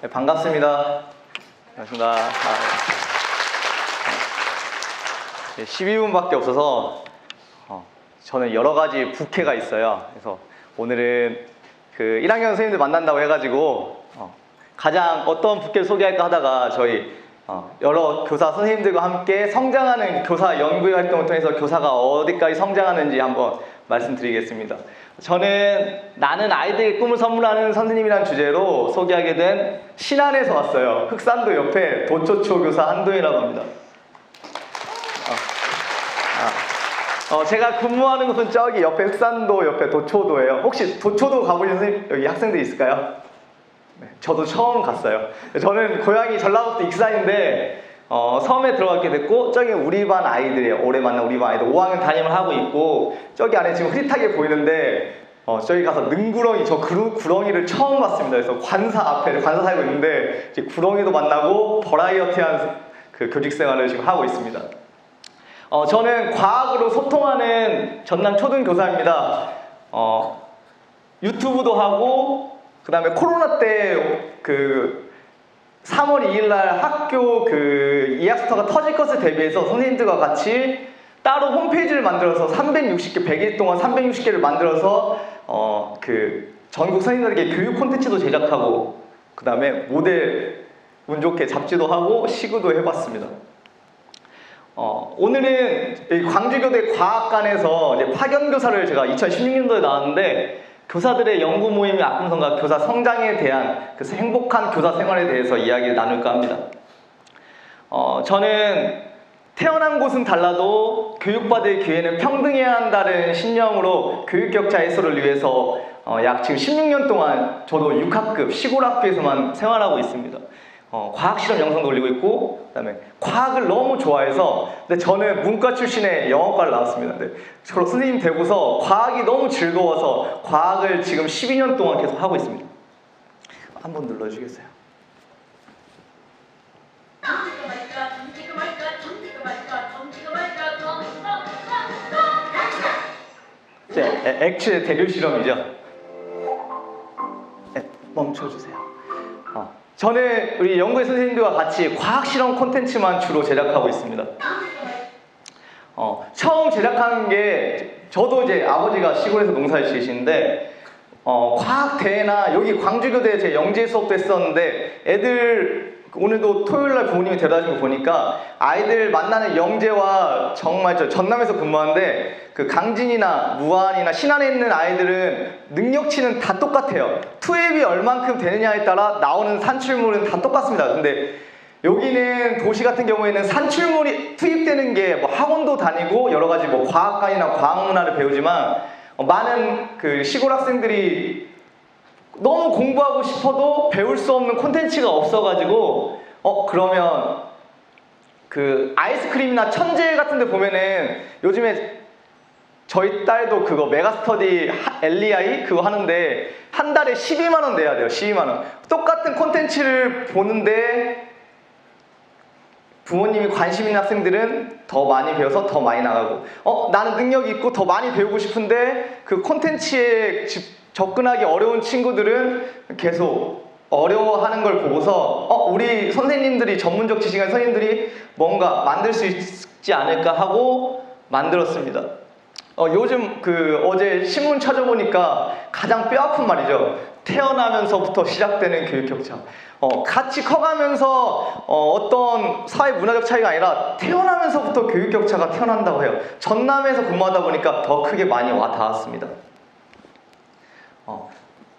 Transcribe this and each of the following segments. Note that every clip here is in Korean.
네, 반갑습니다. 반갑습니다. 아, 네, 12분밖에 없어서 어, 저는 여러 가지 부캐가 있어요. 그래서 오늘은 그 1학년 선생님들 만난다고 해가지고 어, 가장 어떤 부캐를 소개할까 하다가 저희 어, 여러 교사 선생님들과 함께 성장하는 교사 연구회 활동을 통해서 교사가 어디까지 성장하는지 한번 말씀드리겠습니다. 저는 나는 아이들에게 꿈을 선물하는 선생님이라는 주제로 소개하게 된 신안에서 왔어요. 흑산도 옆에 도초초 교사 한도희라고 합니다. 어, 어, 제가 근무하는 곳은 저기 옆에 흑산도 옆에 도초도예요. 혹시 도초도 가보신 선생님 여기 학생들 있을까요? 네, 저도 처음 갔어요. 저는 고향이 전라북도 익산인데 어, 섬에 들어가게 됐고 저기 우리 반 아이들이에요. 올해 만난 우리 반 아이들 5학년 담임을 하고 있고 저기 안에 지금 흐릿하게 보이는데 어, 저기 가서 능구렁이 저 구루, 구렁이를 처음 봤습니다. 그래서 관사 앞에 관사 살고 있는데 이제 구렁이도 만나고 버라이어티한 그 교직 생활을 지금 하고 있습니다. 어, 저는 과학으로 소통하는 전남 초등 교사입니다. 어, 유튜브도 하고 그다음에 코로나 때그 3월 2일 날 학교 그 이학스터가 터질 것을 대비해서 선생님들과 같이 따로 홈페이지를 만들어서 360개 100일 동안 360개를 만들어서 어 그 전국 선생님들에게 교육 콘텐츠도 제작하고 그 다음에 모델 운 좋게 잡지도 하고 시구도 해봤습니다. 어, 오늘은 이 광주교대 과학관에서 파견교사를 제가 2016년도에 나왔는데 교사들의 연구 모임의 아픔성과 교사 성장에 대한 그 행복한 교사 생활에 대해서 이야기를 나눌까 합니다. 어, 저는 태어난 곳은 달라도 교육받을 기회는 평등해야 한다는 신념으로 교육 격차 해소를 위해서 어, 약 지금 16년 동안 저도 6학급 시골 학교에서만 생활하고 있습니다. 어, 과학 실험 영상도 올리고 있고 그다음에 과학을 너무 좋아해서 근데 저는 문과 출신의 영어과를 나왔습니다. 근데 저 선생님 되고서 과학이 너무 즐거워서 과학을 지금 12년 동안 계속 하고 있습니다. 한번 눌러주겠어요? 에- 액추의 대류 실험이죠. 네, 멈춰주세요. 어, 저는 우리 연구회 선생님들과 같이 과학 실험 콘텐츠만 주로 제작하고 있습니다. 어, 처음 제작한 게 저도 이제 아버지가 시골에서 농사를 지으시는데 어, 과학 대회나 여기 광주교대 제 영재 수업도 했었는데 애들 오늘도 토요일 날 부모님이 데려다 준거 보니까 아이들 만나는 영재와 정말 저 전남에서 근무하는데 그 강진이나 무안이나 신안에 있는 아이들은 능력치는 다 똑같아요. 투입이 얼만큼 되느냐에 따라 나오는 산출물은 다 똑같습니다. 근데 여기는 도시 같은 경우에는 산출물이 투입되는 게 뭐 학원도 다니고 여러 가지 뭐 과학관이나 과학 문화를 배우지만 어, 많은 그 시골 학생들이 너무 공부하고 싶어도 배울 수 없는 콘텐츠가 없어가지고 어 그러면 그 아이스크림이나 천재 같은 데 보면은 요즘에 저희 딸도 그거 메가스터디 하- LEI 그거 하는데 한 달에 12만 원 내야 돼요 12만 원. 똑같은 콘텐츠를 보는데 부모님이 관심 있는 학생들은 더 많이 배워서 더 많이 나가고 어 나는 능력이 있고 더 많이 배우고 싶은데 그 콘텐츠에 집- 접근하기 어려운 친구들은 계속 어려워하는 걸 보고서 어 우리 선생님들이 전문적 지식한 선생님들이 뭔가 만들 수 있지 않을까 하고 만들었습니다. 어, 요즘 그 어제 신문 찾아보니까 가장 뼈아픈 말이죠. 태어나면서부터 시작되는 교육 격차. 어, 같이 커가면서 어, 어떤 사회 문화적 차이가 아니라 태어나면서부터 교육 격차가 태어난다고 해요. 전남에서 근무하다 보니까 더 크게 많이 와 닿았습니다. 어,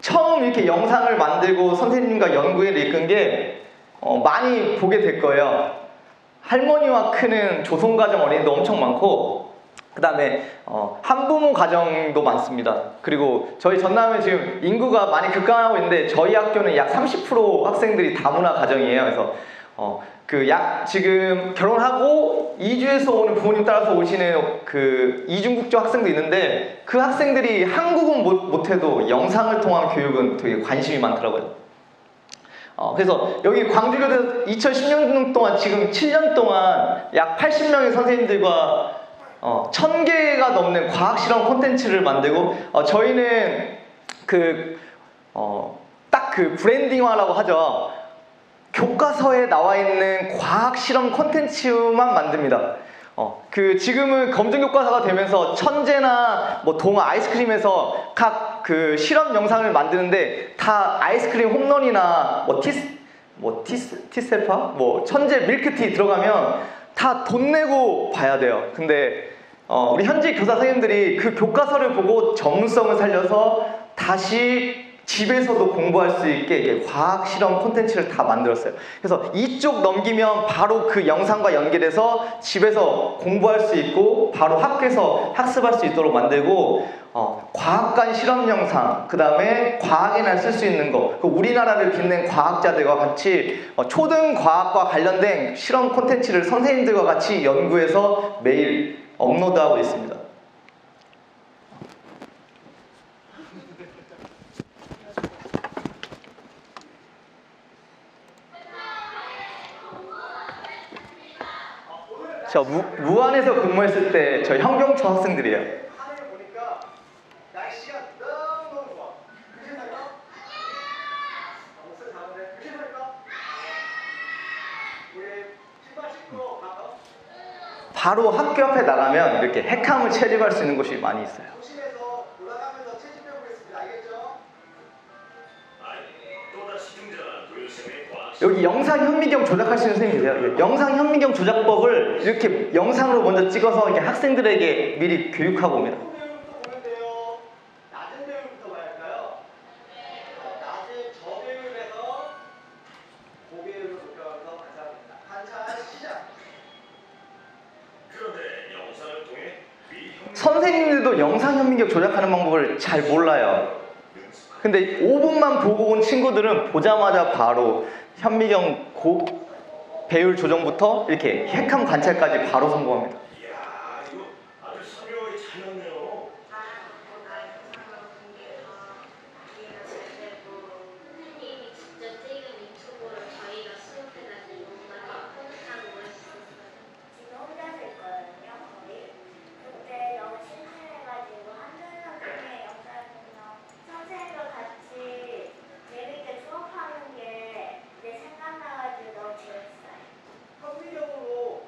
처음 이렇게 영상을 만들고 선생님과 연구회를 이끈 게 어, 많이 보게 될 거예요. 할머니와 크는 조선가정 어린이도 엄청 많고 그 다음에 어, 한부모 가정도 많습니다. 그리고 저희 전남에 지금 인구가 많이 급감하고 있는데 저희 학교는 약 30% 학생들이 다문화 가정이에요. 그래서 어, 그 약 지금 결혼하고 이주해서 오는 부모님 따라서 오시는 그 이중국적 학생도 있는데 그 학생들이 한국은 못, 못해도 영상을 통한 교육은 되게 관심이 많더라고요. 어, 그래서 여기 광주교대 2010년 동안 지금 7년 동안 약 80명의 선생님들과 어, 1000개가 넘는 과학 실험 콘텐츠를 만들고 어, 저희는 그 어, 딱 그 브랜딩화라고 하죠. 교과서에 나와 있는 과학 실험 콘텐츠만 만듭니다. 어, 그 지금은 검정 교과서가 되면서 천재나 뭐 동아 아이스크림에서 각 그 실험 영상을 만드는데 다 아이스크림 홈런이나 뭐 티스 뭐 티스 티셀파 뭐 천재 밀크티 들어가면 다 돈 내고 봐야 돼요. 근데 어, 우리 현지 교사 선생님들이 그 교과서를 보고 전문성을 살려서 다시 집에서도 공부할 수 있게 과학 실험 콘텐츠를 다 만들었어요. 그래서 이쪽 넘기면 바로 그 영상과 연결해서 집에서 공부할 수 있고 바로 학교에서 학습할 수 있도록 만들고 어, 과학관 실험 영상, 그 다음에 과학에나 쓸수 있는 거, 그 우리나라를 빛낸 과학자들과 같이 어, 초등 과학과 관련된 실험 콘텐츠를 선생님들과 같이 연구해서 매일 업로드하고 있습니다. 저 무, 무안에서 근무했을 때저 현경초 학생들이에요. 바로 학교 앞에 나가면 이렇게 핵함을 채집할 수 있는 곳이 많이 있어요. 여기 영상 현미경 조작할 수 있는 선생님이 계세요. 영상 현미경 조작법을 이렇게 영상으로 먼저 찍어서 이렇게 학생들에게 미리 교육하고 옵니다. 선생님들도 영상 현미경 조작하는 방법을 잘 몰라요. 근데 5분만 보고 온 친구들은 보자마자 바로 현미경 고 배율 조정부터 이렇게 핵함 관찰까지 바로 성공합니다. 이야 이거 아주 선명하게 잘 났네요. 선생님이 직접 찍은 유튜브를 저희가 수업해가지고 뭔가 뿌듯하고 멋있었어요. 지금 혼자서 있거든요, 거의. 그때 너무 심심해가지고 한준 선생님의 영상을 보면 선생님과 같이 재밌게 수업하는 게 내 생각나가지고 너무 재밌어요. 현미경으로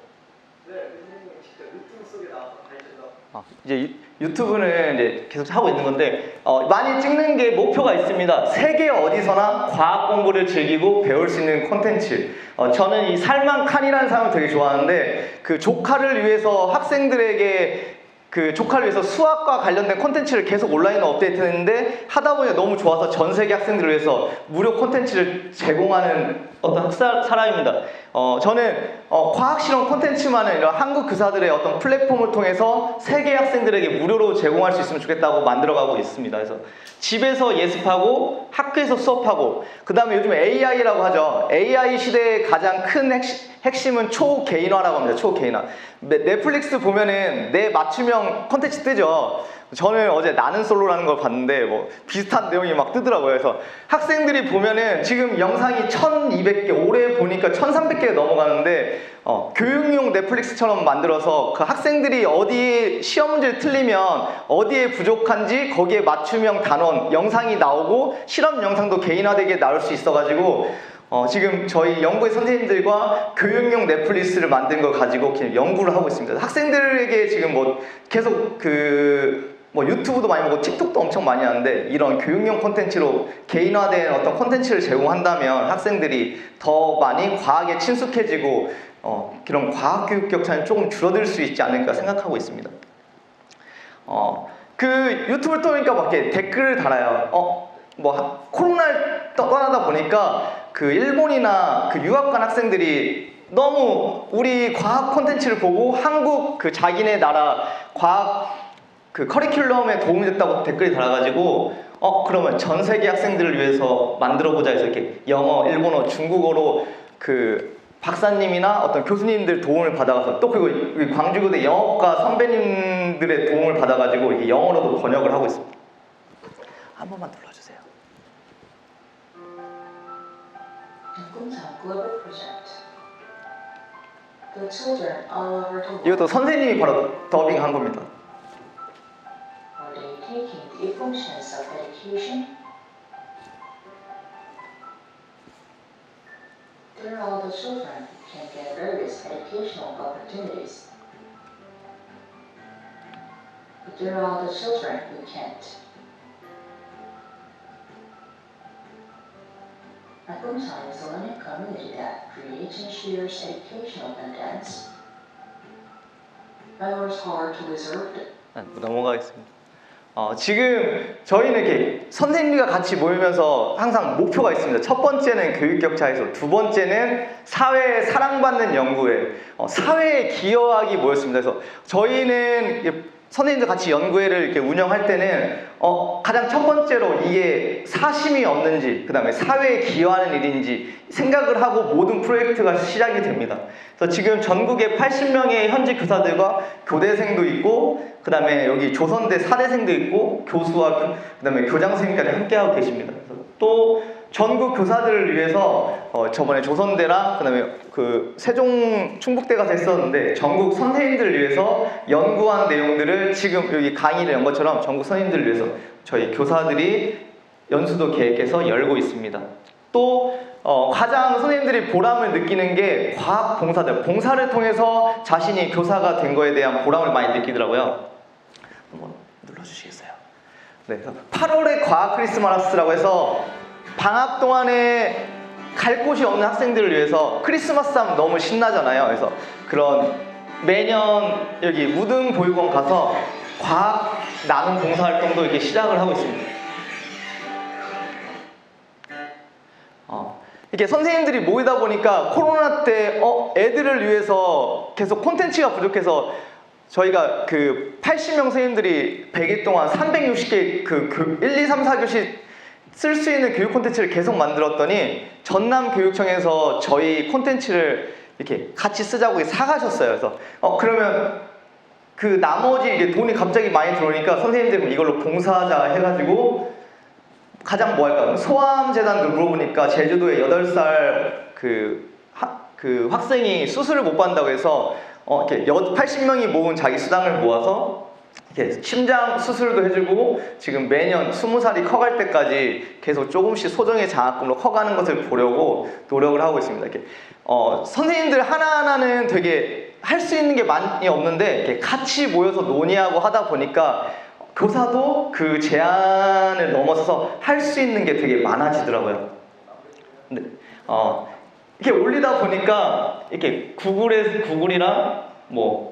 네, 선생님이 직접 유튜브 속에 나와서 가르쳐서 아, 이제 유- 유튜브는 이제 계속 하고 있는 건데 어, 많이 찍는 게 목표가 있습니다. 세계 어디서나 과학 공부를 즐기고 배울 수 있는 콘텐츠. 어, 저는 이 살만 칸이라는 사람을 되게 좋아하는데 그 조카를 위해서 학생들에게 그 조카를 위해서 수학과 관련된 콘텐츠를 계속 온라인으로 업데이트했는데 하다 보니 너무 좋아서 전 세계 학생들을 위해서 무료 콘텐츠를 제공하는 어떤 학사, 사람입니다. 어, 저는 어, 과학 실험 콘텐츠만은 이런 한국 교사들의 어떤 플랫폼을 통해서 세계 학생들에게 무료로 제공할 수 있으면 좋겠다고 만들어가고 있습니다. 그래서 집에서 예습하고 학교에서 수업하고 그 다음에 요즘 AI라고 하죠. AI 시대의 가장 큰 핵심, 핵심은 초개인화라고 합니다. 초개인화. 네- 넷플릭스 보면은 내 맞춤형 콘텐츠 뜨죠. 저는 어제 나는 솔로라는 걸 봤는데 뭐 비슷한 내용이 막 뜨더라고요. 그래서 학생들이 보면은 지금 영상이 1200개, 올해 보니까 1300개 넘어가는데 어, 교육용 넷플릭스처럼 만들어서 그 학생들이 어디에 시험 문제를 틀리면 어디에 부족한지 거기에 맞춤형 단원 영상이 나오고 실험 영상도 개인화되게 나올 수 있어가지고 어, 지금 저희 연구의 선생님들과 교육용 넷플릭스를 만든 걸 가지고 지금 연구를 하고 있습니다. 학생들에게 지금 뭐 계속 그 뭐 유튜브도 많이 보고 틱톡도 엄청 많이 하는데 이런 교육용 콘텐츠로 개인화된 어떤 콘텐츠를 제공한다면 학생들이 더 많이 과학에 친숙해지고 어, 그런 과학 교육 격차는 조금 줄어들 수 있지 않을까 생각하고 있습니다. 어, 그 유튜브를 막 이렇게 댓글을 달아요. 어, 뭐 하- 코로나를 떠나다 보니까 그 일본이나 그 유학 간 학생들이 너무 우리 과학 콘텐츠를 보고 한국 그 자기네 나라 과학 그 커리큘럼에 도움이 됐다고 댓글이 달아가지고 어 그러면 전 세계 학생들을 위해서 만들어보자 해서 이렇게 영어, 일본어, 중국어로 그 박사님이나 어떤 교수님들 도움을 받아가서 또 그리고 여기 광주고대 영어과 선배님들의 도움을 받아가지고 이렇게 영어로도 번역을 하고 있습니다. 한 번만 눌러주세요. 이것도 선생님이 바로 더빙한 겁니다. taking the functions of education? There are all the children who can get various educational opportunities. But there are all the children who can't. Akumsan is a learning community that creates and shares educational contents. Hours hard to reserve the 아, 넘어가겠습니다. 어, 지금 저희는 이렇게 선생님과 같이 모이면서 항상 목표가 있습니다. 첫 번째는 교육 격차 해소, 두 번째는 사회에 사랑받는 연구회, 어, 사회에 기여하기 모였습니다. 그래서 저희는 이게 선생님들 같이 연구회를 이렇게 운영할 때는 어, 가장 첫 번째로 이게 사심이 없는지, 그 다음에 사회에 기여하는 일인지 생각을 하고 모든 프로젝트가 시작이 됩니다. 그래서 지금 전국에 80명의 현직 교사들과 교대생도 있고, 그 다음에 여기 조선대 사대생도 있고, 교수와 그 다음에 교장 선생님까지 함께하고 계십니다. 그래서 또 전국 교사들을 위해서 어, 저번에 조선대랑 그다음에 그 세종 충북대 가서 했었는데 전국 선생님들을 위해서 연구한 내용들을 지금 여기 강의를 연 것처럼 전국 선생님들을 위해서 저희 교사들이 연수도 계획해서 열고 있습니다. 또 어, 가장 선생님들이 보람을 느끼는 게 과학 봉사들, 봉사를 통해서 자신이 교사가 된 거에 대한 보람을 많이 느끼더라고요. 한번 눌러주시겠어요? 네, 8월의 과학 크리스마스라고 해서 방학 동안에 갈 곳이 없는 학생들을 위해서 크리스마스 하면 너무 신나잖아요. 그래서 그런 매년 여기 무등 보육원 가서 과학 나눔 봉사 활동도 이렇게 시작을 하고 있습니다. 어, 이렇게 선생님들이 모이다 보니까 코로나 때 어, 애들을 위해서 계속 콘텐츠가 부족해서 저희가 그 80명 선생님들이 100일 동안 360개 그, 그 1, 2, 3, 4교시 쓸 수 있는 교육 콘텐츠를 계속 만들었더니 전남 교육청에서 저희 콘텐츠를 이렇게 같이 쓰자고 사가셨어요. 그래서 어 그러면 그 나머지 이게 돈이 갑자기 많이 들어오니까 선생님들이 이걸로 봉사하자 해가지고 가장 뭐 할까? 소아암 재단도 물어보니까 제주도에 8살 그, 하, 그 학생이 수술을 못 받는다고 해서 어, 이렇게 80명이 모은 자기 수당을 모아서 이렇게 심장 수술도 해주고 지금 매년 20살이 커갈 때까지 계속 조금씩 소정의 장학금으로 커가는 것을 보려고 노력을 하고 있습니다. 이렇게 어, 선생님들 하나하나는 되게 할 수 있는 게 많이 없는데 같이 모여서 논의하고 하다 보니까 교사도 그 제한을 넘어서서 할 수 있는 게 되게 많아지더라고요. 근데 어, 이렇게 올리다 보니까 이렇게 구글에 구글이랑 뭐,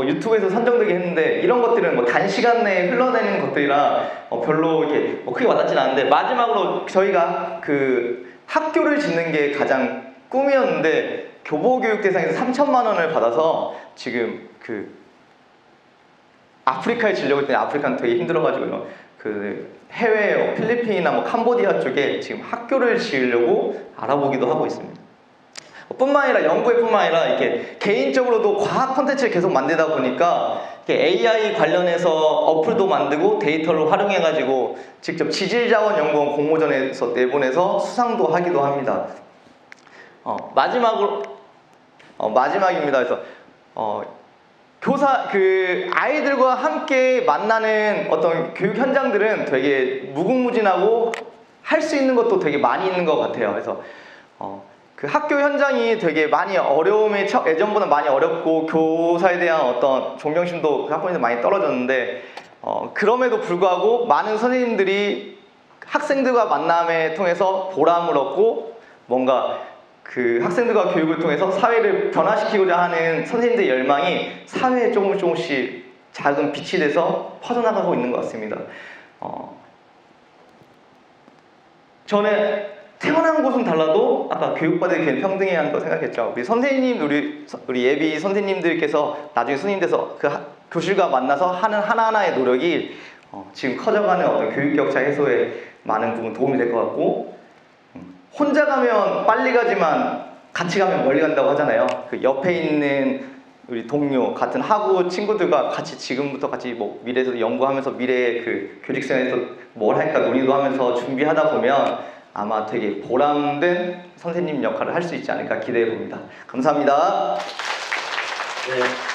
뭐 유튜브에서 선정되게 했는데 이런 것들은 뭐 단시간 내에 흘러내리는 것들이라 어, 별로 이렇게 뭐 크게 와닿진 않은데 마지막으로 저희가 그 학교를 짓는 게 가장 꿈이었는데 교보교육 대상에서 3천만 원을 받아서 지금 그 아프리카에 지려고 했더니 아프리카는 되게 힘들어가지고요. 그 해외 필리핀이나 뭐 캄보디아 쪽에 지금 학교를 지으려고 알아보기도 하고 있습니다. 뿐만 아니라 연구회뿐만 아니라 이렇게 개인적으로도 과학 콘텐츠를 계속 만들다 보니까 AI 관련해서 어플도 만들고 데이터를 활용해가지고 직접 지질자원연구원 공모전에서 내보내서 수상도 하기도 합니다. 어, 마지막으로 어, 마지막입니다. 그래서 어, 교사 그 아이들과 함께 만나는 어떤 교육 현장들은 되게 무궁무진하고 할 수 있는 것도 되게 많이 있는 것 같아요. 그래서 어, 그 학교 현장이 되게 많이 어려움이 처- 예전보다 많이 어렵고 교사에 대한 어떤 존경심도 그 학부모님들 많이 떨어졌는데 어, 그럼에도 불구하고 많은 선생님들이 학생들과 만남에 통해서 보람을 얻고 뭔가 그 학생들과 교육을 통해서 사회를 변화시키고자 하는 선생님들의 열망이 사회에 조금 조금씩 작은 빛이 돼서 퍼져나가고 있는 것 같습니다. 어, 저는 태어난 곳은 달라도 아까 교육받을 기회는 평등해야 한다고 생각했죠. 우리 선생님, 우리 서- 우리 예비 선생님들께서 나중에 선생님 돼서 그 하- 교실과 만나서 하는 하나하나의 노력이 어, 지금 커져가는 어떤 교육 격차 해소에 많은 부분 도움이 될 것 같고 음, 혼자 가면 빨리 가지만 같이 가면 멀리 간다고 하잖아요. 그 옆에 있는 우리 동료 같은 하고 친구들과 같이 지금부터 같이 뭐 미래에서 연구하면서 미래의 그 교직생에서 뭘 할까 논의도 하면서 준비하다 보면 아마 되게 보람된 선생님 역할을 할 수 있지 않을까 기대해 봅니다. 감사합니다. 네.